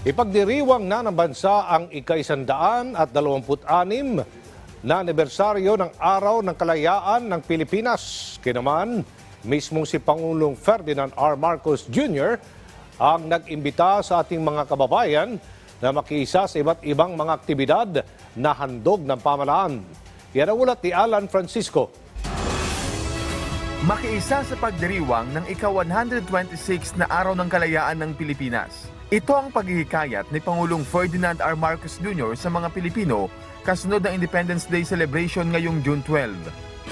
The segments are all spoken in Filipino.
Ipagdiriwang na ng bansa ang ika-isandaan at dalawamput-anim na anibersaryo ng Araw ng Kalayaan ng Pilipinas. Kinaman, mismong si Pangulong Ferdinand R. Marcos Jr. ang nag-imbita sa ating mga kababayan na makiisa sa iba't ibang mga aktibidad na handog ng pamalaan. Yan ang ulat ni Alan Francisco. Makiisa sa pagdiriwang ng ika-126 na Araw ng Kalayaan ng Pilipinas. Ito ang paghihikayat ni Pangulong Ferdinand R. Marcos Jr. sa mga Pilipino kasunod ng Independence Day celebration ngayong June 12.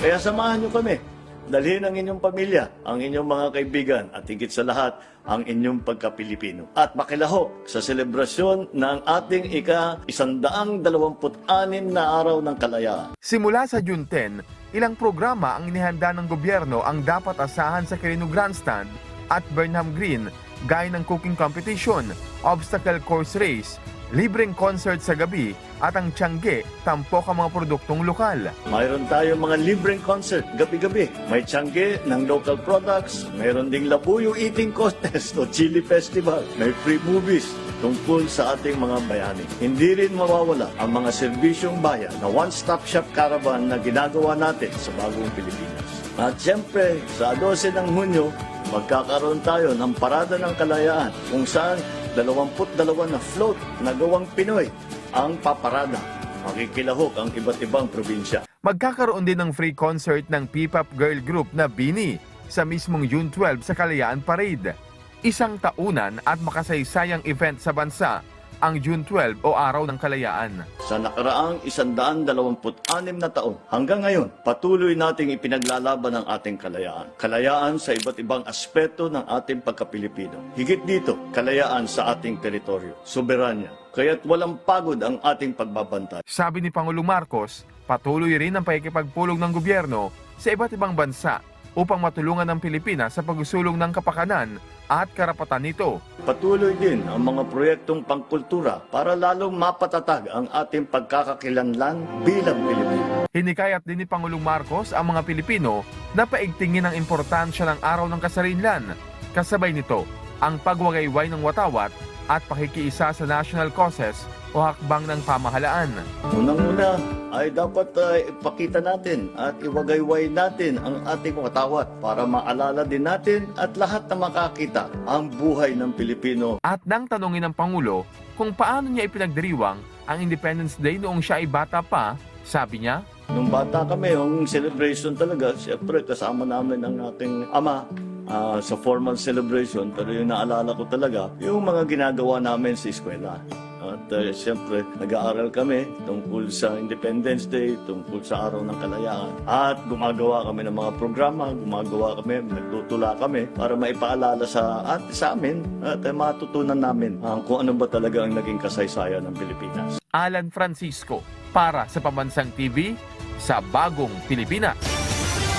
Kaya samahan niyo kami. Dalhin ang inyong pamilya, ang inyong mga kaibigan, at higit sa lahat, ang inyong pagka-Pilipino. At makilahok sa selebrasyon ng ating ika-126 na araw ng kalayaan. Simula sa June 10, ilang programa ang inihanda ng gobyerno ang dapat asahan sa Quirino Grandstand at Burnham Green gaya ng cooking competition, obstacle course race, libreng concert sa gabi at ang Tiangge, tampok ang mga produktong lokal. Mayroon tayong mga libreng concert gabi-gabi. May tiyangge ng local products, mayroon ding labuyo eating contest o chili festival, may free movies tungkol sa ating mga bayani. Hindi rin mawawala ang mga serbisyong bayan na one-stop shop caravan na ginagawa natin sa bagong Pilipinas. At siyempre, sa 12 ng Hunyo, magkakaroon tayo ng Parada ng Kalayaan kung saan 22 na float na gawang Pinoy ang paparada. Makikilahok ang iba't ibang probinsya. Magkakaroon din ng free concert ng P-pop girl group na Bini sa mismong June 12 sa Kalayaan Parade. Isang taunan at makasaysayang event sa bansa ang June 12 o Araw ng Kalayaan. Sa nakaraang 126 na taon, hanggang ngayon, patuloy nating ipinaglalaban ang ating kalayaan. Kalayaan sa iba't ibang aspeto ng ating pagkapilipino. Higit dito, kalayaan sa ating teritoryo, soberanya. Kaya't walang pagod ang ating pagbabantay. Sabi ni Pangulong Marcos, patuloy rin ang pakikipagpulong ng gobyerno sa iba't ibang bansa upang matulungan ng Pilipinas sa pagsusulong ng kapakanan at karapatan nito. Patuloy din ang mga proyektong pangkultura para lalong mapatatag ang ating pagkakakilanlan bilang Pilipino. Hinikayat din ni Pangulong Marcos ang mga Pilipino na paigtingin ang importansya ng araw ng kasarinlan. Kasabay nito, ang pagwagayway ng watawat at pakikiisa sa national causes o hakbang ng pamahalaan. Unang-una ay dapat uh, ipakita natin at iwagayway natin ang ating watawat para maalala din natin at lahat na makakita ang buhay ng Pilipino. At nang tanongin ng Pangulo kung paano niya ipinagdiriwang ang Independence Day noong siya ay bata pa, sabi niya, Nung bata kami, yung celebration talaga, siyempre kasama namin ang aking ama ah, sa formal celebration. Pero yung naalala ko talaga, yung mga ginagawa namin sa eskwela. At uh, siyempre, nag-aaral kami tungkol sa Independence Day, tungkol sa Araw ng Kalayaan. At gumagawa kami ng mga programa, gumagawa kami, nagtutula kami para maipaalala sa at sa amin at uh, matutunan namin ah, kung ano ba talaga ang naging kasaysayan ng Pilipinas. Alan Francisco, para sa Pambansang TV sa Bagong Pilipinas.